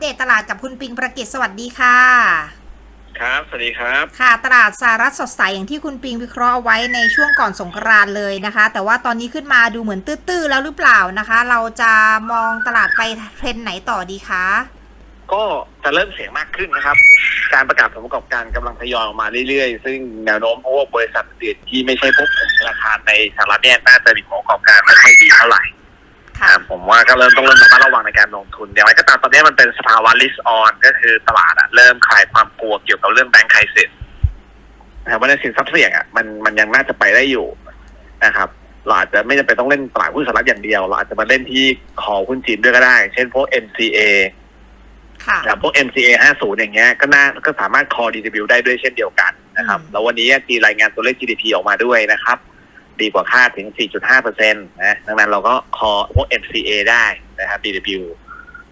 เดตตลาดกับคุณปิงประกิตสวัสดีค่ะ ครับ สวัสดีครับ ค่ะ ตลาดสหรัฐสดใสอย่างที่คุณปิงวิเคราะห์เอาไว้ในช่วงก่อนสงกรานต์เลยนะคะ แต่ว่าตอนนี้ขึ้นมาดูเหมือนตื้อๆแล้วหรือเปล่านะคะ เราจะมองตลาดไปเทรนด์ไหนต่อดีคะ ก็จะเริ่มเสียงมากขึ้นนะครับ การประกาศผลประกอบการกำลังทยอยออกมาเรื่อยๆ ซึ่งแนวโน้มเพราะว่าบริษัทอื่นที่ไม่ใช่พวกธนาคารในสหรัฐเนี่ยน่าจะมีผลประกอบการไม่ค่อยดีเท่าไหร่ ค่ะอ่าผมว่าก็เริ่มต้องเริ่มระมัดระวังในการลงทุนอย่างไรก็ตามตอนนี้มันเป็นสภาวะ risk on ก็คือตลาดอะเริ่มคลายความกลัวเกี่ยวกับเรื่องแบงก์ไครซิสนะครับว่าในสินทรัพย์เสี่ยงอะมันมันยังน่าจะไปได้อยู่นะครับเราอาจจะไม่จำเป็นต้องเล่นตลาดหุ้นสหรัฐอย่างเดียวเราอาจจะมาเล่นที่คอหุ้นจีนด้วยก็ได้ เช่นพวก MCA ค่ะอย่างพวก MCA 50 อย่างเงี้ยก็น่าก็สามารถ call DW ได้ด้วยเช่นเดียวกันนะครับอืมแล้ววันนี้มีรายงานตัวเลข GDP ออกมาด้วยนะครับ ดีกว่าคาดถึง 4.5เปอร์เซ็นต์นะดังนั้นเราก็ call พวก MCA ได้นะครับ DW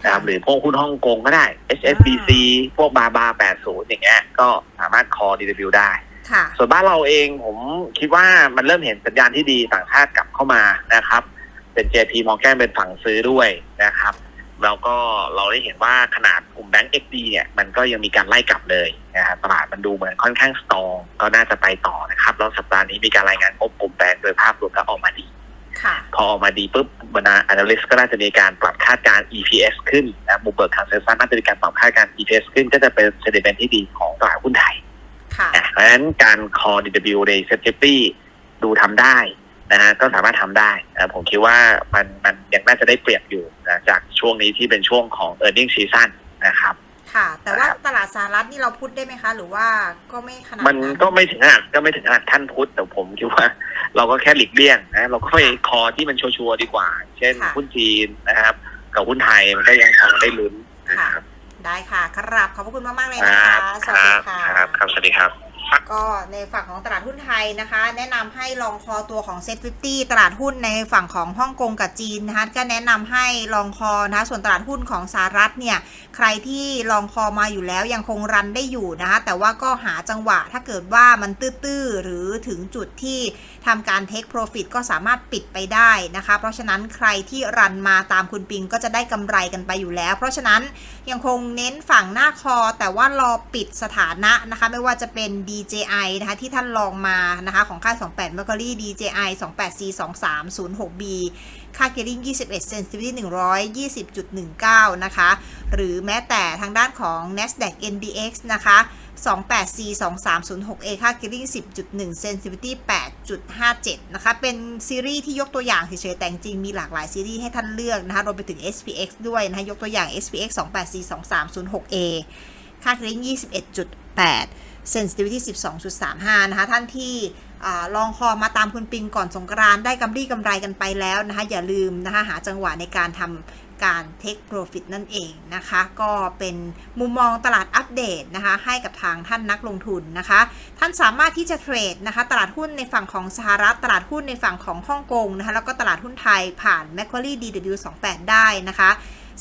นะครับหรือพวกหุ้นฮ่องกงก็ได้ HSBC พวกบาบา80 อย่างเงี้ยก็สามารถ call DW ได้ค่ะส่วนบ้านเราเองผมคิดว่ามันเริ่มเห็นสัญญาณที่ดีต่างชาติกลับเข้ามานะครับ เป็น JP Morgan เป็นฝั่งซื้อด้วยนะครับ แล้วก็เราได้เห็นว่าขนาดกลุ่มแบงก์ XD เนี่ยมันก็ยังมีการไล่กลับเลยนะครับตลาดมันดูเหมือนค่อนข้างสตรองก็น่าจะไปต่อนะครับแล้วสัปดาห์นี้มีการรายงานงบกลุ่มแบงก์โดยภาพรวมก็ออกมาดีค่ะพอออกมาดีปุ๊บบรรดา analyst ก็น่าจะมีการปรับคาดการณ์ EPS ขึ้นนะบุเบิร์กคอนเซนซัสน่าจะมีการปรับคาดการณ์ EPS ขึ้น ก็จะเป็น sentiment ที่ดีของตลาดหุ้นไทยค่ะอะเพราะฉะนั้นการ call DW ใน safety ดูทำได้ นะฮะก็สามารถทำได้นะผมคิดว่ามันมันยังน่าจะได้เปรียบอยู่นะจากช่วงนี้ที่เป็นช่วงของ e a r n i n g season นะครับค่ะ แต่ว่าครับตลาดสหรัฐนี่เราพูดได้ไหมคะ หรือว่าก็ไม่ขนาดมันก็ไม่ถึงขนาดก็ไม่ถึงขนาดท่านพุทธแต่ผมคิดว่า เราก็แค่หลีกเลี่ยงนะเราก็ไปคอที่มันชัวร์ๆดีกว่า เช่นค่ะหุ้นจีนนะครับ กับหุ้นไทยมันก็ยังพอได้ลุ้นนะครับได้ค่ะ ครับ ขอบพระคุณมากๆเลยคนะรัคะบสควัสรัดีบค่ะครับครับสวัสดีครับ ก็ในฝั่งของตลาดหุ้นไทยนะคะ แนะนำให้ลองคอตัวของเซ็ต50ตลาดหุ้นในฝั่งของฮ่องกงกับจีนนะคะก็แนะนำให้ลองคอนะคะส่วนตลาดหุ้นของสหรัฐเนี่ยใครที่ลองคอมาอยู่แล้วยังคงรันได้อยู่นะคะแต่ว่าก็หาจังหวะถ้าเกิดว่ามันตื้อๆหรือถึงจุดที่ทำการ take profit ก็สามารถปิดไปได้นะคะ เพราะฉะนั้นใครที่รันมาตามคุณปิงก็จะได้กำไรกันไปอยู่แล้ว เพราะฉะนั้นยังคงเน้นฝั่งหน้าคอแต่ว่ารอปิดสถานะนะคะไม่ว่าจะเป็น DJI นะคะที่ท่านลองมานะคะของค่าย 28 Mercury DJI 28C 2306B ค่าเกลิ่ง21 Sensitivity 120.19 นะคะ หรือแม้แต่ทางด้านของ NASDAQ NDX นะคะ 28C 2306A ค่าเกลิ่ง10.1 Sensitivity 8.57 นะคะ เป็นซีรีส์ที่ยกตัวอย่างเฉยๆ แต่จริงมีหลากหลายซีรีส์ให้ท่านเลือกนะคะ รวมไปถึง SPX ด้วยนะคะ ยกตัวอย่าง SPX 28C 2306A ค่าเกลิ่ง21.8 sensitivity 12.35 นะคะ ท่านที่ลองคอมาตามคุณปิงก่อนสงกรานต์ได้กำไรกำไรกันไปแล้วนะคะ อย่าลืมนะคะ หาจังหวะในการทำการ take profit นั่นเองนะคะ ก็เป็นมุมมองตลาดอัปเดตนะคะ ให้กับทางท่านนักลงทุนนะคะ ท่านสามารถที่จะเทรดนะคะ ตลาดหุ้นในฝั่งของสหรัฐ ตลาดหุ้นในฝั่งของฮ่องกงนะคะ แล้วก็ตลาดหุ้นไทยผ่าน Macquarie DW28 ได้นะคะ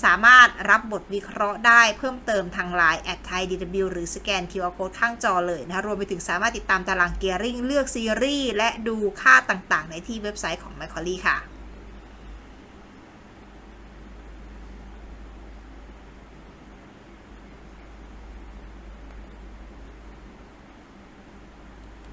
สามารถรับบทวิเคราะห์ได้เพิ่มเติมทางไลน์แอดไทย DW หรือสแกน QR Code ข้างจอเลยนะคะรวมไปถึงสามารถติดตามตารางเกียร์ริ่งเลือกซีรีส์และดูค่าต่างๆ ในที่เว็บไซต์ของ m y c q u a r i e ค่ะ